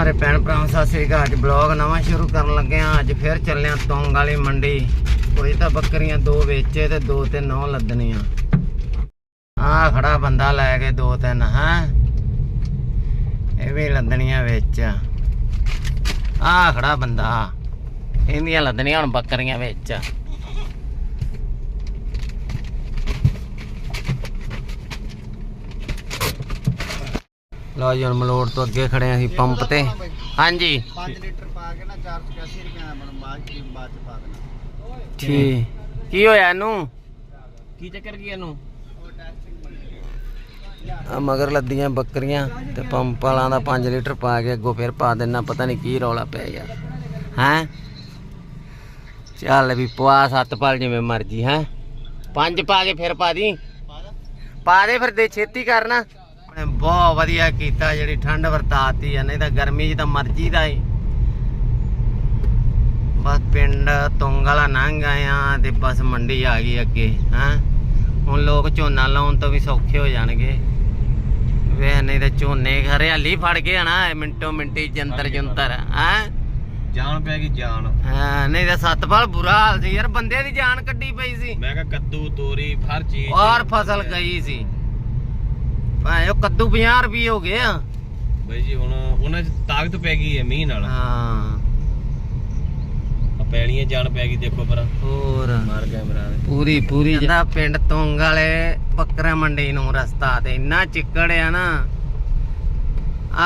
ਸਾਰੇ ਭੈਣ ਭਰਾ ਸਤਿ ਸ੍ਰੀ ਅਕਾਲ ਅੱਜ ਬਲੌਗ ਨਵਾਂ ਸ਼ੁਰੂ ਕਰਨ ਲੱਗੇ ਆ ਅੱਜ ਫਿਰ ਚੱਲੇ ਆ ਤੋਂਗ ਵਾਲੀ ਮੰਡੀ। ਕੋਈ ਤਾਂ ਬੱਕਰੀਆਂ ਦੋ ਵੇਚੇ ਤੇ ਦੋ ਤੇ ਨੌ ਲੱਦਣੀਆਂ। ਆ ਖੜਾ ਬੰਦਾ ਲੈ ਕੇ ਦੋ ਤਿੰਨ, ਹੈ? ਇਹ ਵੀ ਲੱਦਣੀਆਂ ਵਿੱਚ। ਆ ਖੜਾ ਬੰਦਾ। ਇਹਦੀਆਂ ਲੱਦਣੀਆਂ ਹੁਣ ਬੱਕਰੀਆਂ ਵਿੱਚ। ਲਓ ਜੀ ਹੁਣ ਮਲੋੜ ਤੋਂ ਅੱਗੇ ਖੜੇ ਆਂ ਅਸੀਂ ਪੰਪ ਤੇ। ਹਾਂਜੀ। 5 ਲੀਟਰ ਪਾ ਕੇ ਨਾ 481 ਰੁਪਏ ਦਾ ਬਣ ਬਾਅਦ ਚ ਬਾਅਦ ਚ ਪਾ ਦੇਣਾ। ਠੀਕ। ਕੀ ਹੋਇਆ ਇਹਨੂੰ? ਕੀ ਚੱਕਰ ਕੀ ਇਹਨੂੰ? ਆ ਮਗਰ ਲੱਦੀਆਂ ਬੱਕਰੀਆਂ ਤੇ ਪੰਪ ਵਾਲਾਂ ਦਾ 5 ਲੀਟਰ ਪਾ ਕੇ ਅੱਗੋਂ ਫਿਰ ਪਾ ਦੇਣਾ ਪਤਾ ਨਹੀਂ ਕੀ ਰੌਲਾ ਪੈ ਗਿਆ। ਹੈ? ਚੱਲ ਵੀ ਪਵਾ ਸੱਤ ਪਾਲ ਜਿਵੇਂ ਮਰਜ਼ੀ ਹੈ? ਪੰਜ ਪਾ ਕੇ ਫਿਰ ਪਾ ਦੀ। ਪਾ ਦੇ ਫਿਰ ਦੇ ਛੇਤੀ ਕਰਨਾ। ਉਹਨੇ ਬਹੁਤ ਵਧੀਆ ਕੀਤਾ ਜਿਹੜੀ ਠੰਡ ਵਰਤਾਤੀ ਆ ਨਹੀਂ ਤਾਂ ਗਰਮੀ 'ਚ ਤਾਂ ਮਰਜ਼ੀ ਦਾ ਹੀ। ਬਸ ਪਿੰਡ ਤੁੰਗ ਵਾਲਾ ਲੰਘ ਆਏ ਆ ਤੇ ਬਸ ਮੰਡੀ ਆ ਗਈ ਅੱਗੇ ਹਾਂ? ਹੁਣ ਲੋਕ ਝੋਨਾ ਲਾਉਣ ਤੋਂ ਵੀ ਸੌਖੇ ਹੋ ਜਾਣਗੇ। ਵੇ ਨਹੀਂ ਤੇ ਝੋਨੇ ਹਰਿਆਲੀ ਫੜ ਕੇ ਆਣਾ ਮਿੰਟੋ ਮਿੰਟੀ ਜੰਤਰ ਜੰਤਰ ਹਾਂ? ਜਾਨ ਪੈ ਗਈ ਜਾਨ ਹਾਂ ਨਹੀਂ ਤਾਂ ਸੱਤਪਾਲ ਬੁਰਾ ਹਾਲ ਸੀ ਯਾਰ ਬੰਦੇ ਦੀ ਜਾਨ ਕੱਢੀ ਪਈ ਸੀ। ਮੈਂ ਕਿਹਾ ਕੱਦੂ ਤੋਰੀ ਹਰ ਚੀਜ਼ ਔਰ ਫਸਲ ਗਈ ਸੀ। ਭਾਵੇਂ ਉਹ ਕੱਦੂ 50 ਰੁਪਏ ਹੋ ਗਏ ਆ। ਬਈ ਜੀ ਹੁਣ ਉਹਨਾਂ 'ਚ ਤਾਕਤ ਪੈ ਗਈ ਹੈ ਮੀਂਹ ਨਾਲ। ਹਾਂ। ਆ ਪੈਲੀਆਂ ਜਾਨ ਪੈ ਗਈ ਦੇਖੋ ਪਰ। ਹੋਰ। ਮਾਰ ਕੈਮਰਾ ਦੇ। ਪੂਰੀ ਪੂਰੀ ਜਾਂਦਾ ਪਿੰਡ ਤੁੰਗ ਵਾਲੇ ਬੱਕਰਾ ਮੰਡੀ ਨੂੰ ਰਸਤਾ ਤੇ। ਇੰਨਾ ਚਿੱਕੜ ਆ ਨਾ।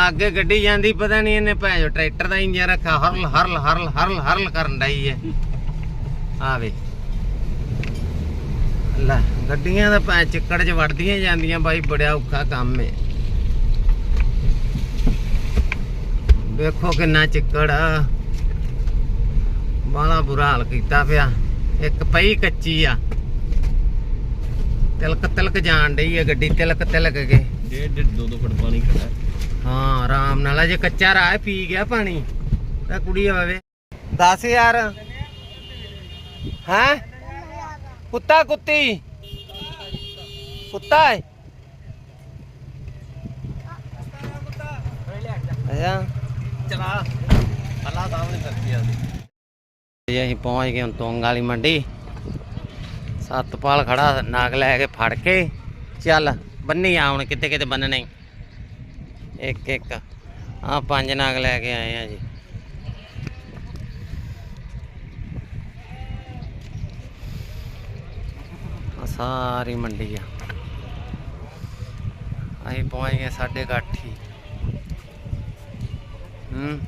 ਅੱਗੇ ਗੱਡੀ ਜਾਂਦੀ ਪਤਾ ਨਹੀਂ ਇਹਨੇ ਭੈਜੋ ਟਰੈਕਟਰ ਦਾ ਇੰਜਨ ਰੱਖਾ ਹਰਲ ਹਰਲ ਹਰਲ ਹਰਲ ਹਰਲ ਕਰਨ ਡਈ ਹੈ। ਆ ਵੇ। ਲੈ। ਗੱਡੀਆਂ ਦਾ ਭੈ ਚਿੱਕੜ 'ਚ ਵੜਦੀਆਂ ਜਾਂਦੀਆਂ ਬਾਈ ਬੜਿਆ ਔਖਾ ਕੰਮ ਹੈ ਵੇਖੋ ਕਿੰਨਾ ਚਿੱਕੜ ਆ। ਬਾਲਾ ਬੁਰਾ ਹਾਲ ਕੀਤਾ ਪਿਆ। ਇੱਕ ਪਈ ਕੱਚੀ ਆ। ਤਿਲਕ ਤਿਲਕ ਜਾਣ ਡਈ ਆ ਗੱਡੀ ਤਿਲਕ ਤਿਲਕ ਕੇ। ਡੇਢ ਡੇਢ ਦੋ ਦੋ ਫੁੱਟ ਪਾਣੀ ਖੜਾ। ਹਾਂ ਆਰਾਮ ਨਾਲ। ਅਜੇ ਕੱਚਾ ਰਾਹ ਪੀ ਗਿਆ ਪਾਣੀ। ਤਾਂ ਕੁੜੀ ਆਵੇ। 10000 ਹੈ? ਕੁੱਤਾ ਕੁੱਤੀ। ਕੁੱਤਾ ਹੈ ਅੱਛਾ ਚਲਾ। ਅੱਲਾ ਸਾਹਮਣੇ ਕਰਦੀ ਆ ਜੀ ਅਸੀਂ ਪਹੁੰਚ ਗਏ ਤੋਂਗ ਵਾਲੀ ਮੰਡੀ। ਸਤਪਾਲ ਖੜਾ ਨਾਗ ਲੈ ਕੇ ਫੜ ਕੇ। ਚੱਲ ਬੰਨੀ ਹੁਣ ਕਿਤੇ ਕਿਤੇ ਬੰਨਣੇ। ਇੱਕ ਇੱਕ। ਆ ਪੰਜ ਨਾਗ ਲੈ ਕੇ ਆਏ ਆ ਜੀ। ਸਾਰੀ ਮੰਡੀ ਆ। ਅਸੀਂ ਪਹੁੰਚ ਗਏ ਸਾਡੇ ਗਾਠੀ ਹੂੰ।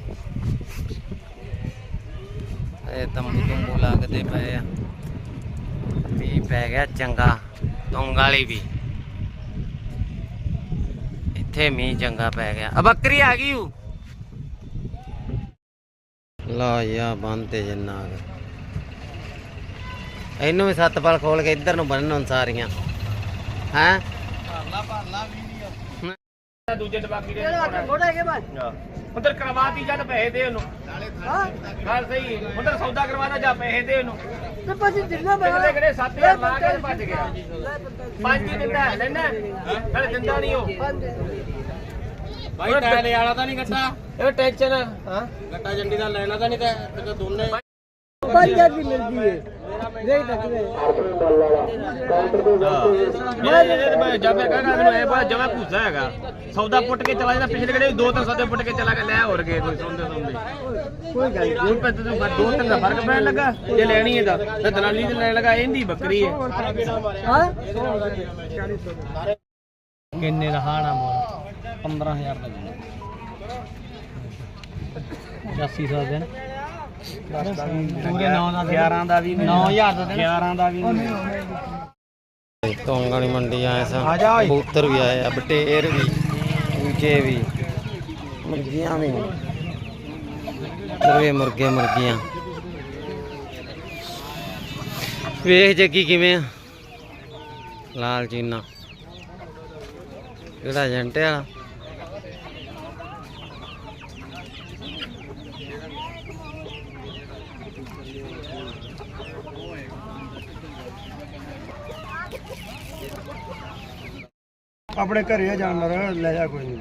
ਇਹ ਤੰਬੂ ਤੰਬੂ ਲੱਗਦੇ ਪਏ ਆ। ਮੀਂਹ ਪੈ ਗਿਆ ਚੰਗਾ, ਤੁੰਗ ਵਾਲੀ ਵੀ। ਇੱਥੇ ਮੀਂਹ ਚੰਗਾ ਪੈ ਗਿਆ। ਆ ਬੱਕਰੀ ਆ ਗਈ ਹੂ ਲਾ ਯਾ ਬੰਨਤੇ ਜਨਾਗ ਇਹਨੂੰ ਵੀ ਸੱਤ ਪਲ ਖੋਲ ਕੇ ਇੱਧਰ ਨੂੰ ਬੰਨਣ ਸਾਰੀਆਂ। ਹੈ? ਭਰਲਾ ਭਰਲਾ ਵੀਡੀਓ ਦੂਜੇ ਟਬਾਕੀ ਦੇ ਉਧਰ ਕਰਵਾਤੀ ਜਦ ਪੈਸੇ ਦੇ ਉਹਨੂੰ। ਨਾਲੇ ਗੱਲ ਸਹੀ। ਉਧਰ ਸੌਦਾ ਕਰਵਾਦਾ ਜਾਂ ਪੈਸੇ ਦੇ ਉਹਨੂੰ। ਤੇ પછી ਦਿਨਾ ਪਿਛਲੇ ਕਿਹੜੇ 7000 ਲਾ ਕੇ ਭੱਜ ਗਿਆ। ਪੰਜ ਹੀ ਦਿੰਦਾ ਹੈ। ਲੈਣਾ ਨਾਲੇ ਦਿੰਦਾ ਨਹੀਂ ਉਹ। ਬਾਈ ਟਾਇਰ ਵਾਲਾ ਤਾਂ ਨਹੀਂ ਗੱਟਾ ਇਹ ਟੈਨਸ਼ਨ ਹਾਂ ਗੱਟਾ ਜੰਡੀ ਦਾ ਲੈਣਾ ਤਾਂ ਨਹੀਂ ਤੇ ਦੋਨੇ ਮਿਲਦੀ ਹੈ ਦੇਖ ਤੱਕਦੇ ਮੈਂ ਇਹ ਮੈਂ ਜਦ ਮੈਂ ਕਹਾਂਗਾ ਮੈਨੂੰ ਇਹ ਬਾਤ ਜਮਾ ਭੂਸਾ ਹੈਗਾ ਸੌਦਾ ਪੁੱਟ ਕੇ ਚਲਾ ਜਾਂਦਾ ਪਿਛਲੇ ਕਿਹੜੇ ਦੋ ਤਿੰਨ ਸੌਦੇ ਪੁੱਟ ਕੇ ਚਲਾ ਗਿਆ ਲੈ ਹੋਰ ਗਏ ਕੋਈ ਸੁਣਦੇ ਸੁਣਦੇ ਕੋਈ ਗੱਲ ਨਹੀਂ ਹੁਣ ਪੈ ਤੈਨੂੰ ਬਸ ਦੋ ਤਿੰਨ ਦਾ ਫ਼ਰਕ ਪੈਣ ਲੱਗਾ ਜੇ ਲੈਣੀ ਇਹਦਾ ਤੇ ਦਲਾਲੀ ਤੇ ਲੈਣ ਲੱਗਾ ਇਹਦੀ ਬੱਕਰੀ ਹੈ ਹਾਂ ਕਿੰਨੇ ਦਾ ਹਾਣਾ ਮੋਲ 15000 ਦਾ ਜੀ 8500 ਦਿਨ ਚੰਗੇ 9 ਦਾ 11 ਦਾ ਵੀ 9000 ਦਾ ਦਿਨ 11 ਦਾ ਵੀ ਤੋਂਗ ਵਾਲੀ ਮੰਡੀ ਆਏ ਸਾਂ। ਕਬੂਤਰ ਵੀ ਆਏ ਆ ਬਟੇਰ ਵੀ ਦੂਜੇ ਵੀ ਮੁਰਗੀਆਂ ਵੀ। ਤਰਵੇ ਮੁਰਗੇ ਮੁਰਗੀਆਂ। ਵੇਖ ਜੱਗੀ ਕਿਵੇਂ ਆ। ਲਾਲ ਚੀਨਾ। ਕਿਹੜਾ ਏਜੰਟ ਆ? ਆਪਣੇ ਘਰੇ ਆ ਜਾਨਵਰ ਲੈ ਜਾ ਕੋਈ ਨਹੀਂ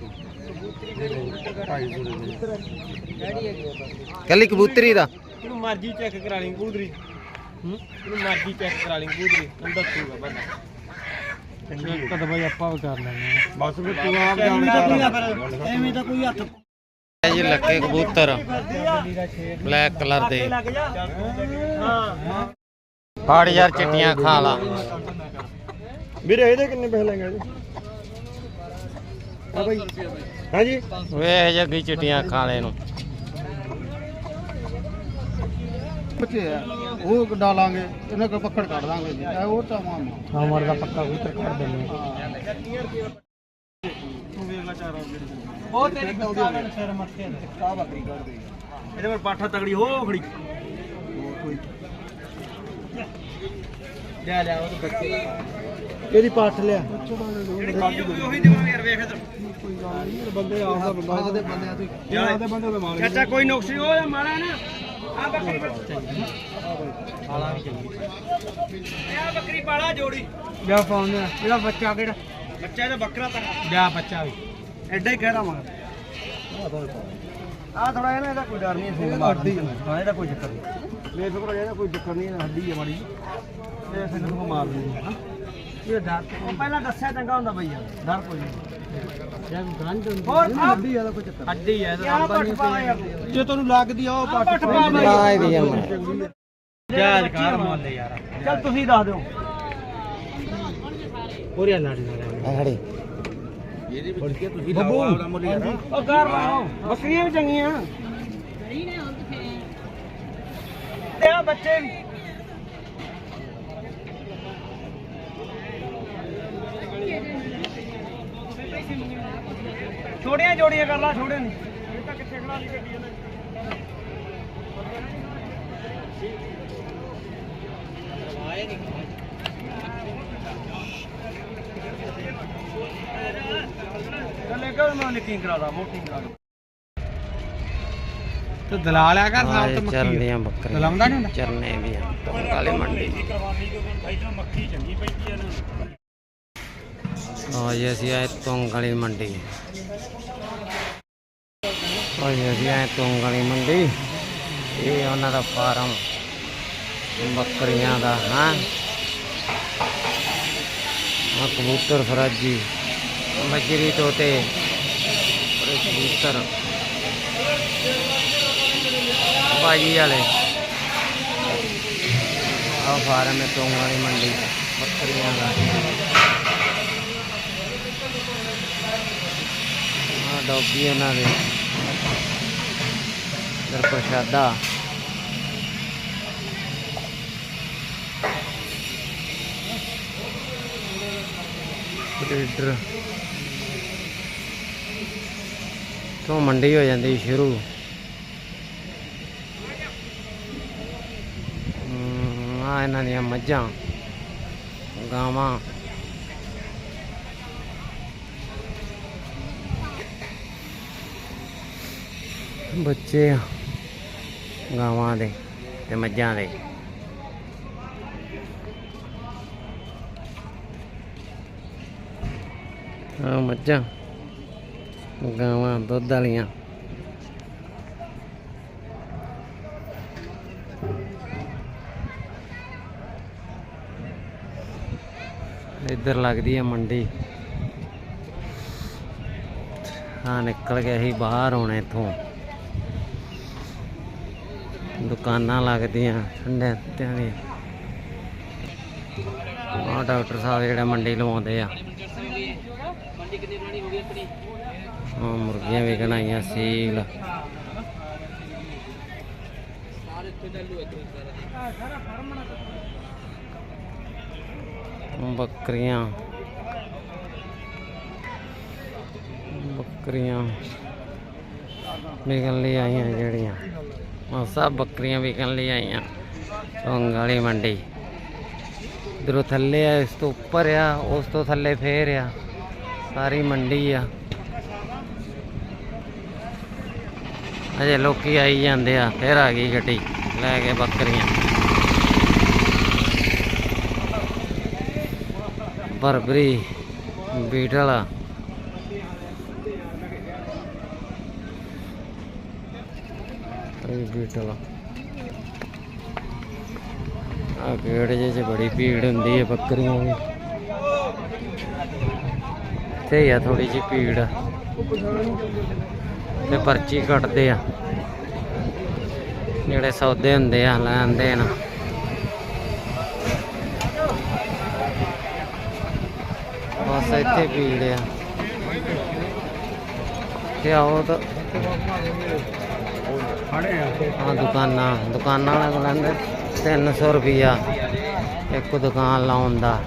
ਕੱਲੀ ਕਬੂਤਰੀ ਦਾ? ਇਹਨੂੰ ਮਰਜ਼ੀ ਚੈੱਕ ਕਰਾ ਲਈ ਕਬੂਤਰੀ। ਹੂੰ? ਇਹਨੂੰ ਮਰਜ਼ੀ ਚੈੱਕ ਕਰਾ ਲਈ ਕਬੂਤਰੀ। ਤੈਨੂੰ ਦੱਸੂਗਾ ਬੰਦਾ। ਚੈੱਕ ਤਾਂ ਬਈ ਆਪਾਂ ਵੀ ਕਰ ਲੈਣੇ ਬਸ ਫਿਰ ਤੂੰ ਆਪ ਐਵੇਂ ਤਾਂ ਕੋਈ ਹੱਥ ਇਹ ਜੀ ਲੱਗੇ ਕਬੂਤਰ। ਬਲੈਕ ਕਲਰ ਦੇ। ਲੱਗ ਜਾ ਹਾਂ ਫੜ ਯਾਰ ਚਿੱਟੀਆਂ ਖਾ ਲਾ। ਵੀਰੇ ਇਹਦੇ ਕਿੰਨੇ ਪੈਸੇ ਲੈਂਗੇ? ਇਹਦੇ ਆ ਬਾਈ। ਹਾਂਜੀ। ਵੇਖ ਜੱਗੀ ਚਿੱਟੀਆਂ ਖਾ ਲੈ ਨੂੰ। ਬੱਚੇ ਆ ਉਹ ਡਾਲਾਂਗੇ ਇਹਨਾਂ ਕੋ ਪੱਕੜ ਕੱਢ ਦਾਂਗੇ ਜੀ। ਇਹ ਉਹ ਤਾਂ ਮਾਮ। ਹਮਾਰ ਦਾ ਪੱਕਾ ਕਬੂਤਰ ਕਰ ਦਿੰਦੇ ਤੂੰ ਵੇਖ ਲੈ ਚਾਰ ਉਹ ਤੇਰੀ ਕਾਗਣ ਸਿਰ ਮੱਥੇ ਤੇ? ਕਾ ਬੱਕਰੀ ਕਰ ਦੇ। ਇਹਦੇ ਪਰ ਪਾਠਾ ਤਗੜੀ ਹੋ ਖੜੀ। ਲੈ ਲੈ ਉਹ ਬੱਚੇ। ਇਹਦੀ ਪੱਠ ਲਿਆ? ਉਹੀ ਦੇਵਾਂ ਯਾਰ ਵੇਖ ਇੱਧਰ ਬੰਦੇ ਆਪਦਾ ਬੰਦਾ ਦੇ ਬੰਦਿਆਂ ਤੋਂ ਆਪਦੇ ਬੰਦੇ ਦਾ ਮਾਰ ਚਾਚਾ ਕੋਈ ਨੁਕਸ ਨਹੀਂ ਉਹ ਮਾਰਾ ਨਾ ਆ ਬੱਕਰੀ ਹਾਲਾ ਵੀ ਚੱਲੀ ਆ ਬੱਕਰੀ ਪਾਲਾ ਜੋੜੀ। ਜਾ ਪਾਉਂਦੇ ਆ ਇਹਦਾ ਬੱਚਾ ਕਿਹੜਾ? ਬੱਚਾ ਇਹਦਾ ਬੱਕਰਾ ਤਾਂ। ਜਾ ਬੱਚਾ ਵੀ। ਐਡਾ ਹੀ ਕਹਿ ਰਹਾ ਮੈਂ ਆ ਥੋੜਾ ਇਹਦਾ ਕੋਈ ਡਰ ਨਹੀਂ ਮਾਰਦੀ ਹਾਂ ਇਹਦਾ ਕੋਈ ਚੱਕਰ ਨਹੀਂ। ਲੈ ਫਿਕਰ ਇਹਦਾ ਕੋਈ ਚੱਕਰ ਨਹੀਂ ਹੱਡੀ ਹੈ ਮਾੜੀ ਇਹ ਸਿੰਘ ਨੂੰ ਮਾਰ ਦਿੰਦੀ ਹਾਂ ਇਹ ਡਰ ਉਹ ਪਹਿਲਾਂ ਦੱਸਿਆ ਚੰਗਾ ਹੁੰਦਾ ਬਈ ਯਾਰ। ਡਰ ਕੋਈ ਨਹੀਂ। ਜਾਂ ਗੰਢ ਹੁੰਦੀ ਹੋਰ ਆ ਅੱਡੀ ਵਾਲਾ ਕੋਈ ਚੱਕਰ ਹੱਡੀ ਹੈ ਇਹਦਾ ਪੱਠ ਪਾ ਯਾਰ? ਜੇ ਤੁਹਾਨੂੰ ਲੱਗਦੀ ਆ ਉਹ ਪੱਠ ਪੱਠ ਪਾ ਬਈ। ਆ ਇਹਦੀ ਜੰਮ ਜਾਜ ਕਰ ਮੁੱਲ ਯਾਰ। ਚੱਲ ਤੁਸੀਂ ਦੱਸ ਦਿਓ। ਲੜ ਖੜੀ ਉਹ ਕਰ ਬੱਕਰੀਆਂ ਵੀ ਚੰਗੀਆਂ। ਤੇ ਆ ਬੱਚੇ ਵੀ। ਜੋੜੀਆਂ ਕਰ ਲਾ ਛੋੜੇ ਨਹੀਂ ਇਹ ਤਾਂ ਕਿੱਥੇ ਖੜਾ ਲਈ ਗੱਡੀ ਇਹਨੇ ਚੱਲੇ ਕਰ ਮੈਂ ਨਿੱਕੀ ਕਰਾਦਾ ਮੋਟੀ ਕਰਾਦਾ ਤੇ ਤੇ ਮੱਕੀ ਚਰਨੀਆਂ ਬੱਕਰੀਆਂ। ਦਲਾਉਂਦਾ ਨਹੀਂ ਹੁੰਦਾ? ਚਰਨੇ ਵੀ ਆ ਕਾਲੀ ਮੰਡੀ ਆ ਜੀ ਅਸੀਂ ਆਏ ਤੁੰਗ ਵਾਲੀ ਮੰਡੀ ਆ ਜੀ ਅਸੀਂ ਆਏ ਤੁੰਗ ਵਾਲੀ ਮੰਡੀ। ਇਹ ਉਹਨਾਂ ਦਾ ਫਾਰਮ ਬੱਕਰੀਆਂ ਦਾ, ਹਾਂ? ਆ ਕਬੂਤਰ ਫਰਾਜੀ। ਮਜਰੀ ਤੋਤੇ। ਬੜੇ ਕਬੂਤਰ। ਬਾਜੀ ਵਾਲੇ। ਆ ਫਾਰਮ ਹੈ ਤੁੰਗ ਵਾਲੀ ਮੰਡੀ, ਬੱਕਰੀਆਂ ਦਾ। ਆ ਡੌਗੀ ਇਹਨਾਂ ਦੇ। ਇਧਰ ਪ੍ਰਸ਼ਾਦਾ ਇਧਰ ਤੋਂ ਮੰਡੀ ਹੋ ਜਾਂਦੀ ਸ਼ੁਰੂ ਹਮ, ਆ ਇਹਨਾਂ ਦੀਆਂ ਮੱਝਾਂ ਗਾਵਾਂ ਬੱਚੇ ਆ ਗਾਵਾਂ ਦੇ ਤੇ ਮੱਝਾਂ ਦੇ। ਆ ਮੱਝਾਂ। ਗਾਵਾਂ, ਦੁੱਧ ਵਾਲੀਆਂ। ਇੱਧਰ ਲੱਗਦੀ ਹੈ ਮੰਡੀ। ਹਾਂ ਨਿਕਲ ਗਿਆ ਸੀ ਬਾਹਰ ਹੁਣ ਇੱਥੋਂ। ਦੁਕਾਨਾਂ ਲੱਗਦੀਆਂ, ਠੰਡੇ ਦੀਆਂ ਦੀਆਂ। ਆ ਡਾਕਟਰ ਸਾਹਿਬ ਜਿਹੜੇ ਮੰਡੀ ਲਵਾਉਂਦੇ ਆ। ਹਾਂ ਮੁਰਗੀਆਂ ਵੀ ਕਢਾਈਆਂ ਸੀਲ। ਬੱਕਰੀਆਂ। ਬੱਕਰੀਆਂ ਵਿਕਣ ਲਈ ਆਈਆਂ ਜਿਹੜੀਆਂ। ਉਹ ਸਭ ਬੱਕਰੀਆਂ ਵਿਕਣ ਲਈ ਆਈਆਂ। ਸੌਂਗ ਵਾਲੀ ਮੰਡੀ। ਇਧਰੋਂ ਥੱਲੇ ਆ, ਇਸ ਤੋਂ ਉੱਪਰ ਆ, ਉਸ ਤੋਂ ਥੱਲੇ ਫੇਰ ਆ। ਸਾਰੀ ਮੰਡੀ ਆ। ਅਜੇ ਲੋਕੀ ਆਈ ਜਾਂਦੇ ਆ, ਫੇਰ ਆ ਗਈ ਗੱਡੀ, ਲੈ ਕੇ ਬੱਕਰੀਆਂ। ਬਰਬਰੀ ਬੀਟਲ ਇਹ ਬੀਟਲ ਆ ਗੇੜ ਜੇ ਚ ਬੜੀ ਭੀੜ ਹੁੰਦੀ ਹੈ ਬੱਕਰੀਆਂ ਦੀ। ਤੇ ਆ ਥੋੜੀ ਜਿਹੀ ਭੀੜ। ਆ ਤੇ ਪਰਚੀ ਕੱਟਦੇ ਆ। ਜਿਹੜੇ ਸੌਦੇ ਹੁੰਦੇ ਆ, ਲੈਣ ਦੇਣ। ਬਸ ਇੱਥੇ ਭੀੜ ਆ। ਤੇ ਆਓ ਤਾਂ ਹਾਂ ਦੁਕਾਨਾਂ ਦੁਕਾਨਾਂ ਵਾਲੇ ਕੋਲ ਲੈਂਦੇ 300 ਰੁਪਿਆ ਇੱਕ ਦੁਕਾਨ ਲਾਉਣ ਦਾ।